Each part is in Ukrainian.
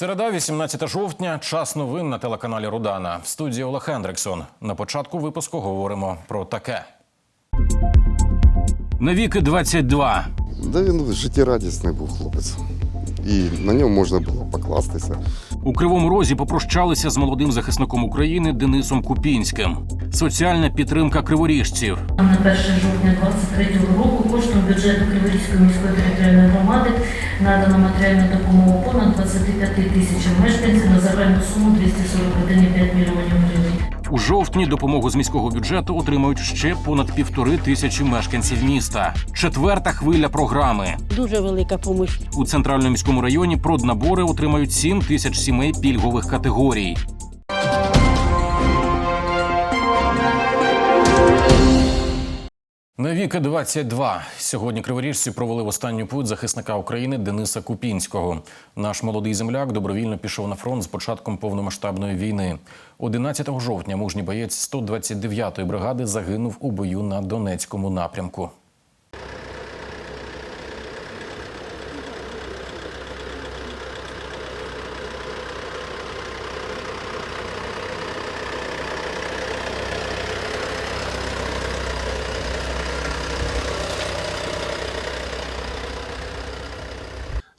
Середа, 18 жовтня, час новин на телеканалі Рудана. В студії Олег Хендриксон. На початку випуску говоримо про таке. Навіки 22. Да він життєрадісний був хлопець. І на ньому можна було покластися. У Кривому Розі попрощалися з молодим захисником України Денисом Купінським. Соціальна підтримка криворіжців. На 1 жовтня 2023 року коштом бюджету Криворізької міської територіальної громади надано матеріальну допомогу понад 25 тисячам мешканців на загальну суму 241,5 мільйонів гривень. У жовтні допомогу з міського бюджету отримають ще понад півтори тисячі мешканців міста. Четверта хвиля програми. Дуже велика допомога. У центральному міському районі проднабори отримають 7 тисяч сімей пільгових категорій. Навіки 22. Сьогодні криворіжці провели в останню путь захисника України Дениса Купінського. Наш молодий земляк добровільно пішов на фронт з початком повномасштабної війни. 11 жовтня мужній боєць 129-ї бригади загинув у бою на Донецькому напрямку.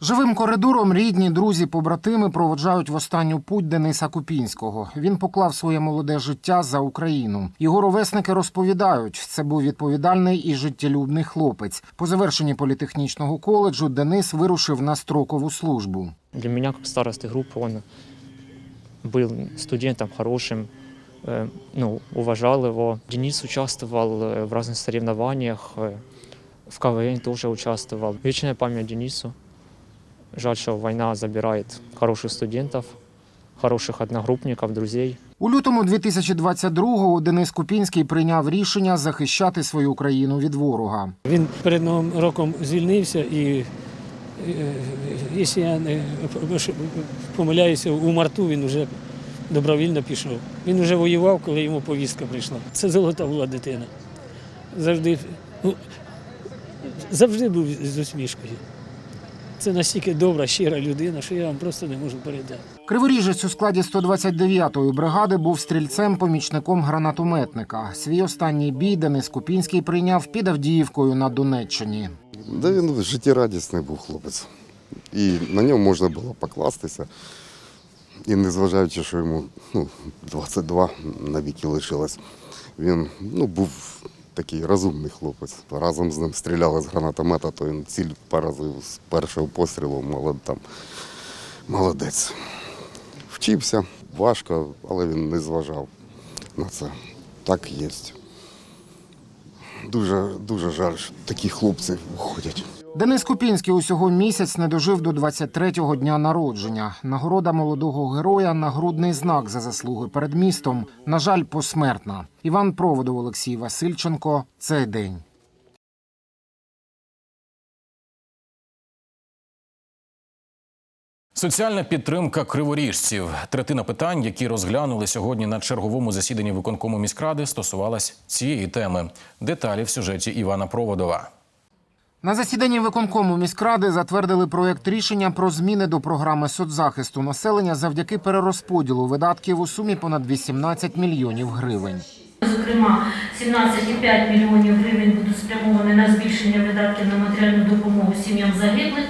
Живим коридором рідні, друзі, побратими проводжають в останню путь Дениса Купінського. Він поклав своє молоде життя за Україну. Його ровесники розповідають, це був відповідальний і життєлюбний хлопець. По завершенні політехнічного коледжу Денис вирушив на строкову службу. Для меня, как старосты группы, он был студентом хорошим, э, ну, уважал его. Денис участвовал э, в разных соревнованиях, э, в КВН тоже участвовал. Вечная память Денису. Жаль, что война забирает хороших студентов, хороших одногруппников, друзей. У лютому 2022-го Денис Купінський прийняв рішення захищати свою країну від ворога. Він перед Новим роком звільнився і, е, якщо я не помиляюся, у марту він вже добровільно пішов. Він вже воював, коли йому повістка прийшла. Це золота була дитина. Завжди, ну, завжди був з усмішкою. Це настільки добра, щира людина, що я вам просто не можу передати. Криворіжець у складі 129-ї бригади був стрільцем-помічником гранатометника. Свій останній бій Денис Купінський прийняв під Авдіївкою на Донеччині. Да він життєрадісний був хлопець. І на ньому можна було покластися. І незважаючи, що йому ну, 22 навіки лишилось, він ну, був такий розумний хлопець. Разом з ним стріляли з гранатомета, то він ціль поразив з першого пострілу, молод, там, молодець. Вчився важко, але він не зважав на це. Так є. Дуже, дуже жаль, що такі хлопці уходять. Денис Купінський усього місяць не дожив до 23-го дня народження. Нагорода молодого героя нагрудний знак за заслуги перед містом. На жаль, посмертна. Іван Проводов, Олексій Васильченко. Цей день. Соціальна підтримка криворіжців. Третина питань, які розглянули сьогодні на черговому засіданні виконкому міськради, стосувалась цієї теми. Деталі в сюжеті Івана Проводова. На засіданні виконкому міськради затвердили проєкт рішення про зміни до програми соцзахисту населення завдяки перерозподілу видатків у сумі понад 18 мільйонів гривень. Зокрема, 17,5 мільйонів гривень будуть спрямовані на збільшення видатків на матеріальну допомогу сім'ям загиблих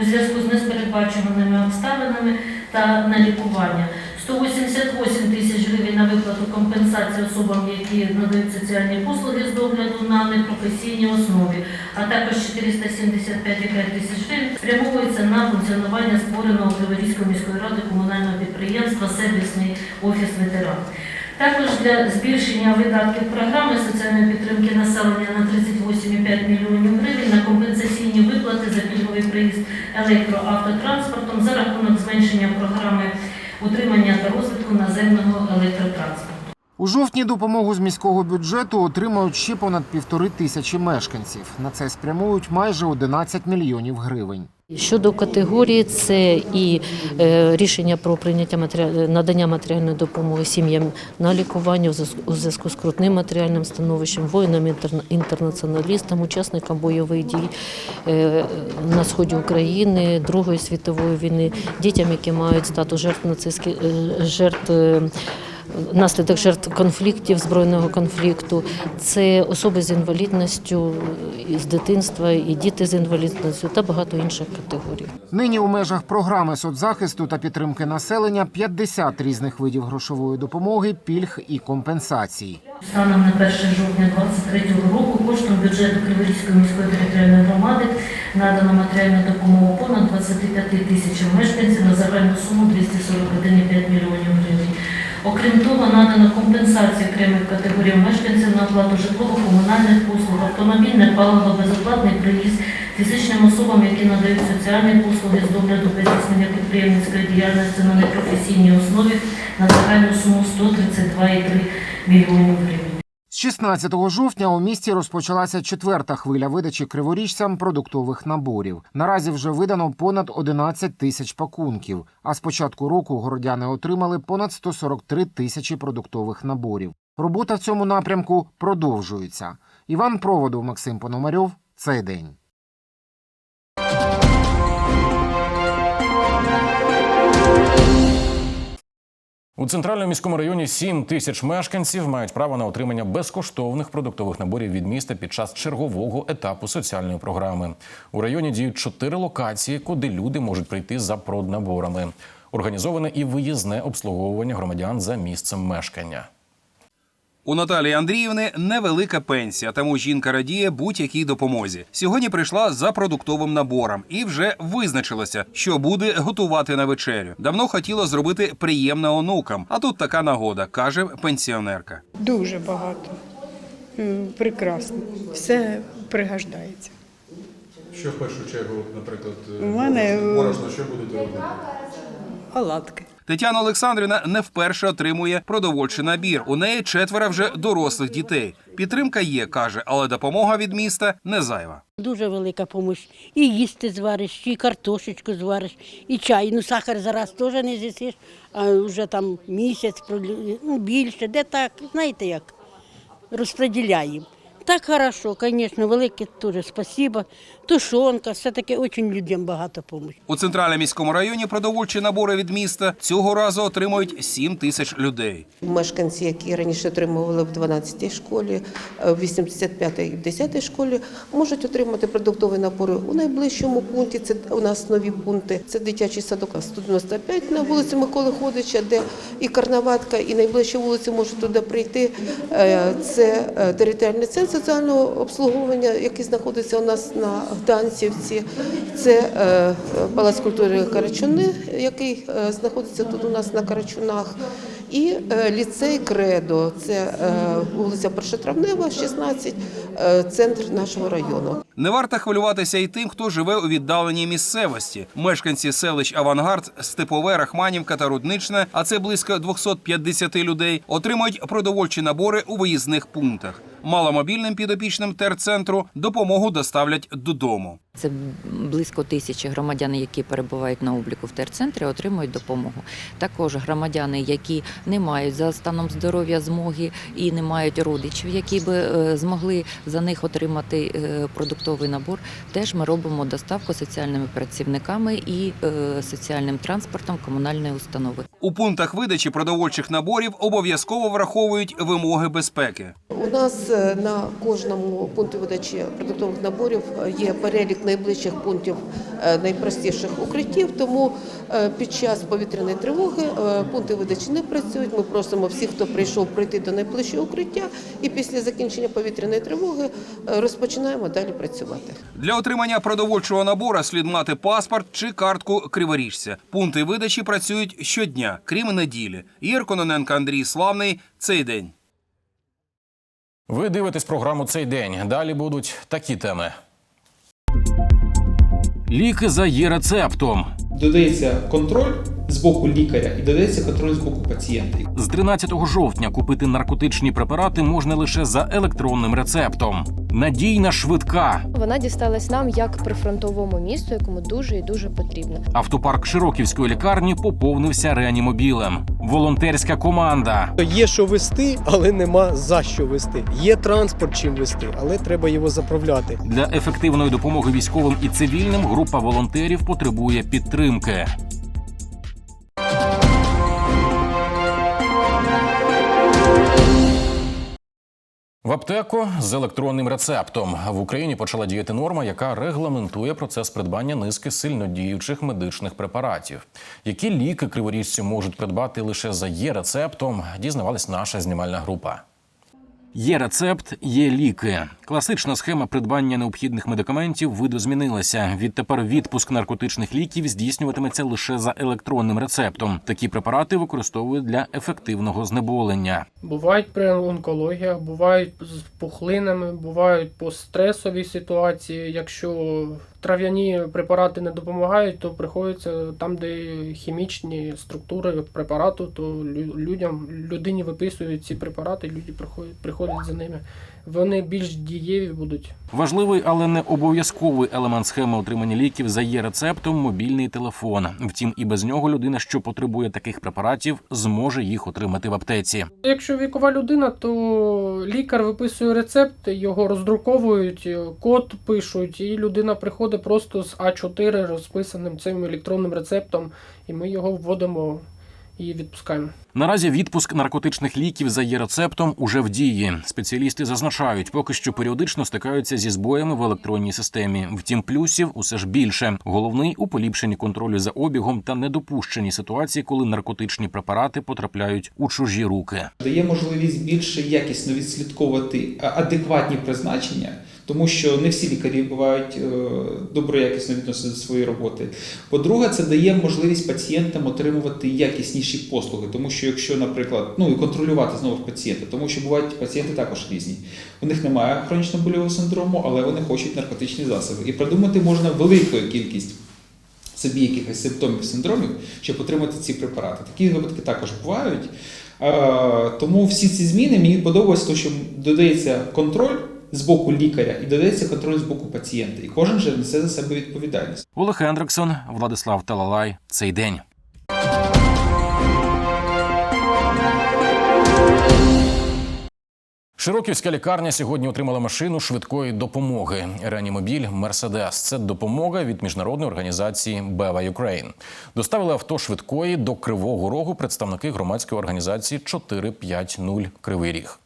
у зв'язку з неспередбачуваними обставинами та на лікування. 188 тисяч гривень на виплату компенсації особам, які надають соціальні послуги з догляду на непрофесійній основі, а також 475,5 тисяч гривень спрямовується на функціонування створеного Криворізької міської ради комунального підприємства Сервісний офіс ветеран. Також для збільшення видатків програми соціальної підтримки населення на 38,5 мільйонів гривень на компенсаційні виплати за пільговий приїзд електроавтотранспортом за рахунок зменшення програми утримання та розвитку наземного електротранспорту. У жовтні допомогу з міського бюджету отримають ще понад півтори тисячі мешканців. На це спрямують майже 11 мільйонів гривень. Щодо категорії, це і е, рішення про прийняття матеріал- надання матеріальної допомоги сім'ям на лікування у зв'язку- з крутним матеріальним становищем, воїнам інтерна- інтернаціоналістам, учасникам бойових дій е, на сході України, Другої світової війни, дітям, які мають статус жертв нацистських е, жертв. Наслідок жертв конфліктів, збройного конфлікту, це особи з інвалідністю з дитинства, і діти з інвалідністю та багато інших категорій. Нині у межах програми соцзахисту та підтримки населення 50 різних видів грошової допомоги, пільг і компенсацій. Станом на 1 жовтня 2023 року коштом бюджету Криворізької міської територіальної громади надано матеріальну допомогу понад 25 тисячам мешканців на загальну суму 241,5 мільйонів гривень. Окрім того, надано компенсацію окремих категорій мешканців на оплату житлово-комунальних послуг, автомобільне паливо, безоплатний приїзд фізичним особам, які надають соціальні послуги з догляду здійснення підприємницької діяльності на непрофесійній основі на загальну суму 132,3 мільйонів гривень. З 16 жовтня у місті розпочалася четверта хвиля видачі криворіжцям продуктових наборів. Наразі вже видано понад 11 тисяч пакунків. А з початку року городяни отримали понад 143 тисячі продуктових наборів. Робота в цьому напрямку продовжується. Іван Проводов, Максим Пономарьов. Цей день. У центральному міському районі 7 тисяч мешканців мають право на отримання безкоштовних продуктових наборів від міста під час чергового етапу соціальної програми. У районі діють чотири локації, куди люди можуть прийти за проднаборами. Організоване і виїзне обслуговування громадян за місцем мешкання. У Наталії Андріївни невелика пенсія, тому жінка радіє будь-якій допомозі. Сьогодні прийшла за продуктовим набором і вже визначилася, що буде готувати на вечерю. Давно хотіла зробити приємне онукам, а тут така нагода, каже пенсіонерка. Дуже багато. Прекрасно. Все пригождається. Що в першу чергу, наприклад, У мене, е, борошно, що будете робити? Оладки. Тетяна Олександрівна не вперше отримує продовольчий набір. У неї четверо вже дорослих дітей. Підтримка є, каже, але допомога від міста не зайва. Дуже велика допомога. І їсти звариш, і картошечку звариш, і чай. Ну, сахар зараз теж не з'їсиш, а вже там місяць, ну, більше, де так, знаєте як, розподіляємо. Так хорошо, звісно, велике теж спасибо. Тушонка, все-таки дуже людям багато допомоги. У центральному міському районі продовольчі набори від міста цього разу отримують 7 тисяч людей. Мешканці, які раніше отримували в 12-й школі, е, в 85-й і в 10-й школі, можуть отримати продуктові набори у найближчому пункті. Це у нас нові пункти. Це дитячий садок 195 на вулиці Миколи Ходича, де і карнаватка, і найближчі вулиці можуть туди прийти. Е, Це е, територіальний центр соціального обслуговування, який знаходиться у нас на Гданцівці. Це е, Палац культури Карачуни, який е, знаходиться тут у нас на Карачунах. І е, ліцей Кредо, це вулиця Першотравнева, 16, е, центр нашого району. Не варто хвилюватися і тим, хто живе у віддаленій місцевості. Мешканці селищ Авангард, Степове, Рахманівка та Рудничне, а це близько 250 людей, отримують продовольчі набори у виїзних пунктах. Маломобільним підопічним терцентру допомогу доставлять додому. Це близько тисячі громадян, які перебувають на обліку в терцентрі, отримують допомогу. Також громадяни, які не мають за станом здоров'я змоги і не мають родичів, які би е, змогли за них отримати е, продуктовий набор. Теж ми робимо доставку соціальними працівниками і е, соціальним транспортом комунальної установи. У пунктах видачі продовольчих наборів обов'язково враховують вимоги безпеки. У нас на кожному пункті видачі продуктових наборів е, є перелік найближчих пунктів е, найпростіших укриттів. Тому е, під час повітряної тривоги е, пункти видачі не працюють. Ми просимо всіх, хто прийшов прийти до найближчого укриття, і після закінчення повітряної тривоги е, розпочинаємо далі працювати. Для отримання продовольчого набору слід мати паспорт чи картку криворіжця. Пункти видачі працюють щодня, крім неділі. Ігор Кононенко, Андрій Славний. Цей день. Ви дивитесь програму цей день. Далі будуть такі теми. Ліки за є рецептом. Додається контроль з боку лікаря і додається контроль з боку пацієнта. З 13 жовтня купити наркотичні препарати можна лише за електронним рецептом. Надійна, швидка. Вона дісталась нам як прифронтовому місту, якому дуже і дуже потрібно. Автопарк Широківської лікарні поповнився реанімобілем. Волонтерська команда. Є що вести, але нема за що вести. Є транспорт чим вести, але треба його заправляти. Для ефективної допомоги військовим і цивільним група волонтерів потребує підтримки. В аптеку з електронним рецептом в Україні почала діяти норма, яка регламентує процес придбання низки сильнодіючих медичних препаратів. Які ліки криворіжці можуть придбати лише за є рецептом, дізнавалась наша знімальна група. Є рецепт, є ліки. Класична схема придбання необхідних медикаментів видозмінилася. Відтепер відпуск наркотичних ліків здійснюватиметься лише за електронним рецептом. Такі препарати використовують для ефективного знеболення. Бувають при онкологіях, бувають з пухлинами, бувають постресові ситуації. Якщо трав'яні препарати не допомагають, то приходиться там, де хімічні структури препарату, то лю- людям людині виписують ці препарати, люди приходять, приходять за ними. Вони більш дієві будуть. Важливий, але не обов'язковий елемент схеми отримання ліків за є рецептом мобільний телефон. Втім, і без нього людина, що потребує таких препаратів, зможе їх отримати в аптеці. Якщо вікова людина, то лікар виписує рецепт, його роздруковують, код пишуть, і людина приходить просто з А4 розписаним цим електронним рецептом, і ми його вводимо і відпускаємо. Наразі відпуск наркотичних ліків за є рецептом уже в дії. Спеціалісти зазначають, поки що періодично стикаються зі збоями в електронній системі. Втім, плюсів усе ж більше. Головний у поліпшенні контролю за обігом та недопущенні ситуації, коли наркотичні препарати потрапляють у чужі руки. Дає можливість більше якісно відслідковувати адекватні призначення, тому що не всі лікарі бувають е, доброякісно відносяться до своєї роботи. По-друге, це дає можливість пацієнтам отримувати якісніші послуги, тому що якщо, наприклад, ну і контролювати знову пацієнта, тому що бувають пацієнти також різні. У них немає хронічно больового синдрому, але вони хочуть наркотичні засоби. І придумати можна велику кількість собі якихось симптомів синдромів, щоб отримати ці препарати. Такі випадки також бувають. Е, Тому всі ці зміни мені подобається, що додається контроль з боку лікаря і додається контроль з боку пацієнта. І кожен же несе за себе відповідальність. Олег Ендриксон, Владислав Талалай. Цей день. Широківська лікарня сьогодні отримала машину швидкої допомоги. Реанімобіль Мерседес. Це допомога від міжнародної організації Бева Юкрейн. Доставили авто швидкої до Кривого Рогу представники громадської організації 450 Кривий Ріг.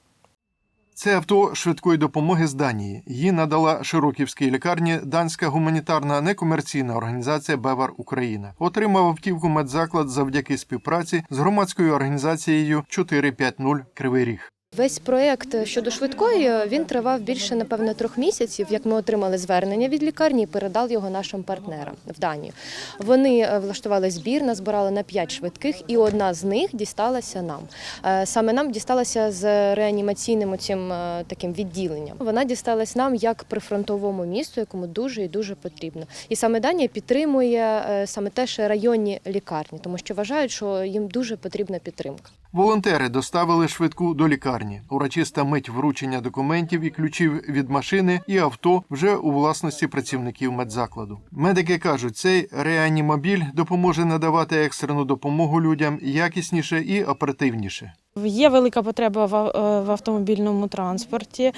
Це авто швидкої допомоги з Данії. Її надала Широківській лікарні данська гуманітарна некомерційна організація Бевар Україна. Отримав автівку медзаклад завдяки співпраці з громадською організацією 450 Кривий Ріг. Весь проєкт щодо швидкої він тривав більше напевно трьох місяців. Як ми отримали звернення від лікарні і передали його нашим партнерам в Данію. Вони е, влаштували збір, назбирали на п'ять швидких, і одна з них дісталася нам. Е, Саме нам дісталася з реанімаційним цим таким відділенням. Вона дісталась нам як прифронтовому місту, якому дуже і дуже потрібно. І саме Данія підтримує е, саме теж районні лікарні, тому що вважають, що їм дуже потрібна підтримка. Волонтери доставили швидку до лікарні. Урочиста мить вручення документів і ключів від машини і авто вже у власності працівників медзакладу. Медики кажуть, цей реанімобіль допоможе надавати екстрену допомогу людям якісніше і оперативніше. Є велика потреба в автомобільному транспорті.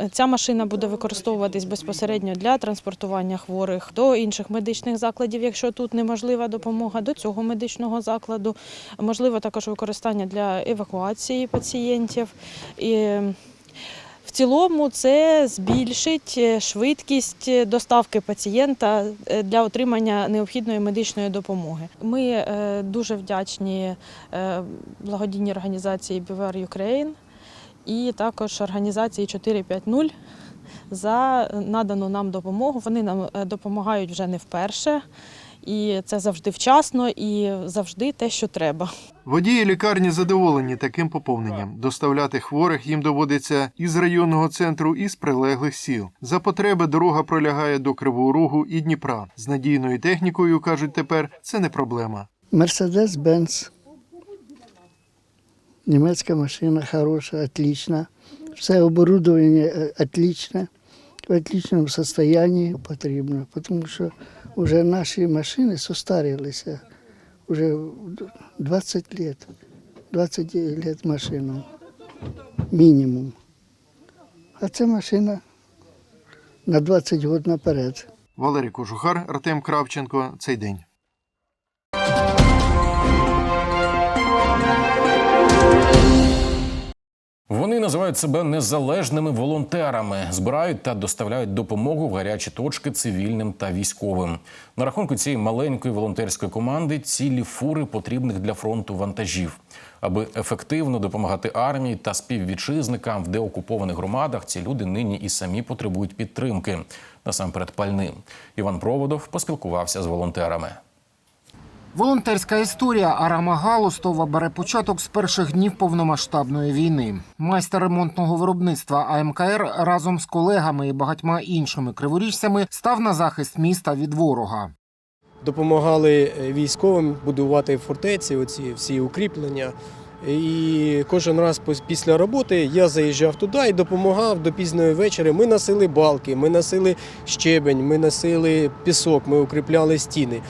Е, Ця машина буде використовуватись безпосередньо для транспортування хворих до інших медичних закладів, якщо тут неможлива допомога, до цього медичного закладу. Можливо також використання для евакуації пацієнтів. І в цілому це збільшить е, швидкість доставки пацієнта е, для отримання необхідної медичної допомоги. Ми е, дуже вдячні е, благодійній організації Бівер Ukraine і також організації 450 за надану нам допомогу. Вони нам е, допомагають вже не вперше. і це завжди вчасно і завжди те, що треба. Водії лікарні задоволені таким поповненням. Доставляти хворих їм доводиться із районного центру і з прилеглих сіл. За потреби дорога пролягає до Кривого Рогу і Дніпра. З надійною технікою кажуть тепер, це не проблема. Мерседес Бенц. Німецька машина хороша, отлична. Все оборудовання е, отличне, в отличному стані потрібно, тому що вже наші машини состарилися. Уже 20 лет, 20 лет машинам, мінімум. А ця машина на 20 років наперед. Валерій Кожухар, Артем Кравченко. Цей день. Вони називають себе незалежними волонтерами, збирають та доставляють допомогу в гарячі точки цивільним та військовим. На рахунку цієї маленької волонтерської команди цілі фури потрібних для фронту вантажів. Аби ефективно допомагати армії та співвітчизникам в деокупованих громадах, ці люди нині і самі потребують підтримки. Насамперед пальним. Іван Проводов поспілкувався з волонтерами. Волонтерська історія Арама Галустова бере початок з перших днів повномасштабної війни. Майстер ремонтного виробництва АМКР разом з колегами і багатьма іншими криворіжцями став на захист міста від ворога. Допомагали е, військовим будувати фортеці, оці всі укріплення. І кожен раз після роботи я заїжджав туди і допомагав до пізньої вечора. Ми носили балки, ми носили щебень, ми носили пісок, ми укріпляли стіни.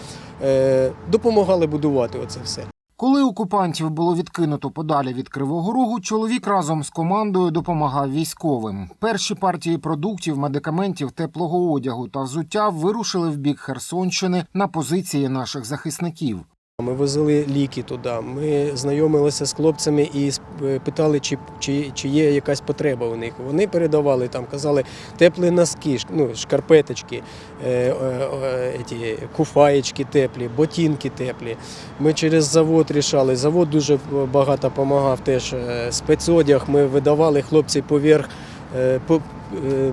Е, Допомагали будувати оце все. Коли окупантів було відкинуто подалі від Кривого Рогу, чоловік разом з командою допомагав військовим. Перші партії продуктів, медикаментів, теплого одягу та взуття вирушили в бік Херсонщини на позиції наших захисників. Ми возили ліки туди. Ми знайомилися з хлопцями і питали, чи, чи, чи є якась потреба у них. Вони передавали там, казали теплі носки, ну, шкарпеточки, е, е, е, еті, куфаєчки теплі, ботинки теплі. Ми через завод рішали. Завод дуже багато допомагав теж. е, Спецодяг ми видавали хлопці поверх, е, по, е, е,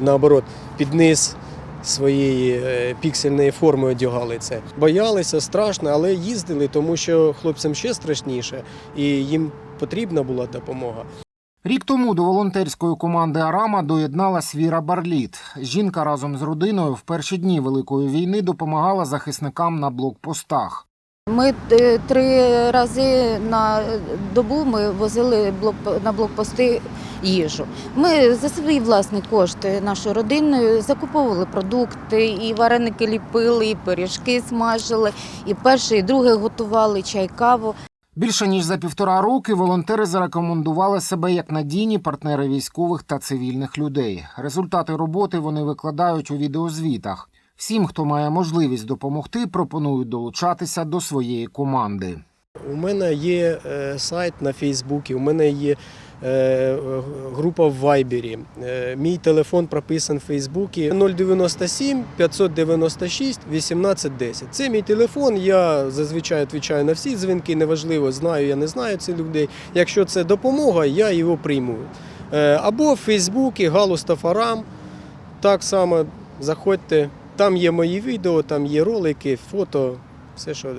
наоборот, під низ своєї е, піксельної форми одягали це. Боялися, страшно, але їздили, тому що хлопцям ще страшніше, і їм потрібна була допомога. Рік тому до волонтерської команди Арама доєдналась Віра Барліт. Жінка разом з родиною в перші дні Великої війни допомагала захисникам на блокпостах. Ми е, три рази на добу ми возили на блокпости їжу. Ми за свої власні кошти нашою родиною закуповували продукти, і вареники ліпили, і пиріжки смажили, і перше, і друге готували, чай, каву. Більше ніж за півтора роки волонтери зарекомендували себе як надійні партнери військових та цивільних людей. Результати роботи вони викладають у відеозвітах. Всім, хто має можливість допомогти, пропонують долучатися до своєї команди. У мене є е, сайт на Фейсбуці, у мене є е, група в Вайбері. Е, Мій телефон прописаний в Фейсбуці 097 596 1810. Це мій телефон. Я зазвичай відповідаю на всі дзвінки, неважливо, знаю я не знаю цих людей. Якщо це допомога, я його прийму. Або в Фейсбуці Галус Тафарам. Так само заходьте. Там є мої відео, там є ролики, фото. Все, що е,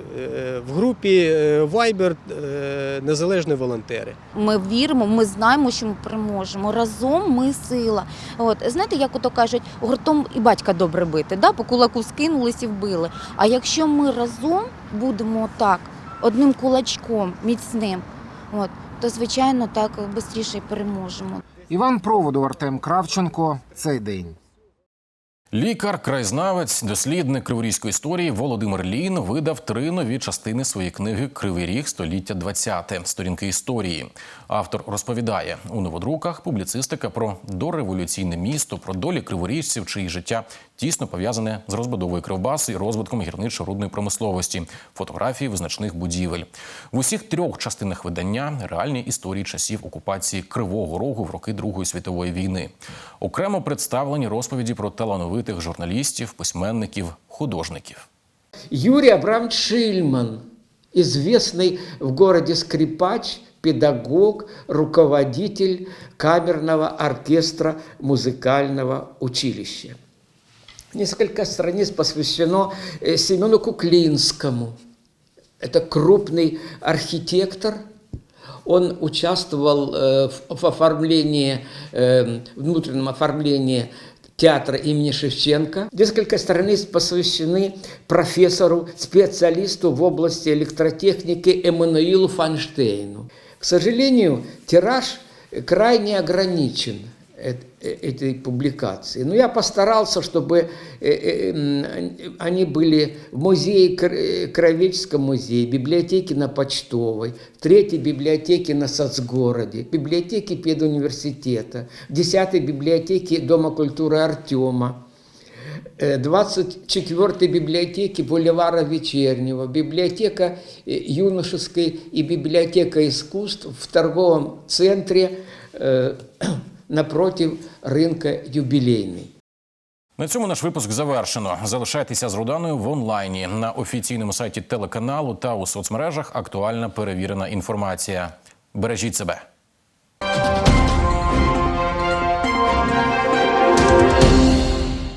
в групі е, Viber е, незалежні волонтери. Ми віримо, ми знаємо, що ми переможемо. Разом ми сила. От знаєте, як ото кажуть, гуртом і батька добре бити, да? по кулаку скинулись і вбили. А якщо ми разом будемо так, одним кулачком міцним, от, то звичайно так швидше переможемо. Іван Проводов, Артем Кравченко. Цей день. Лікар, краєзнавець, дослідник криворізької історії Володимир Лін видав три нові частини своєї книги Кривий ріг століття 20 сторінки історії. Автор розповідає у новодруках публіцистика про дореволюційне місто, про долі криворіжців, чиї життя тісно пов'язане з розбудовою Кривбасу і розвитком гірничо-рудної промисловості, фотографії визначних будівель. В усіх трьох частинах видання реальні історії часів окупації Кривого Рогу в роки Другої світової війни. Окремо представлені розповіді про талановитих журналістів, письменників, художників. Юрий Абрамович Шильман, известный в городе скрипач, педагог, руководитель камерного оркестра музыкального училища. Несколько страниц посвящено э, Семену Куклинскому. Это крупный архитектор. Он участвовал э, в, в оформлении, э, внутреннем оформлении театра имени Шевченко. Несколько страниц посвящены профессору, специалисту в области электротехники Эммануилу Файнштейну. К сожалению, тираж крайне ограничен э- э- Этой публикации. Но я постарался, чтобы э, э, они были в музее, Кр- э, Кровеческом музее, библиотеке на Почтовой, в третьей библиотеке на Соцгороде, библиотеке педуниверситета, в десятой библиотеке Дома культуры Артема, 24-й библиотеки Бульвара Вечернего, библиотека э, юношеской и библиотека искусств в торговом центре э, напротив ринка юбілейний. На цьому наш випуск завершено. Залишайтеся з Руданою в онлайні на офіційному сайті телеканалу та у соцмережах. Актуальна перевірена інформація. Бережіть себе.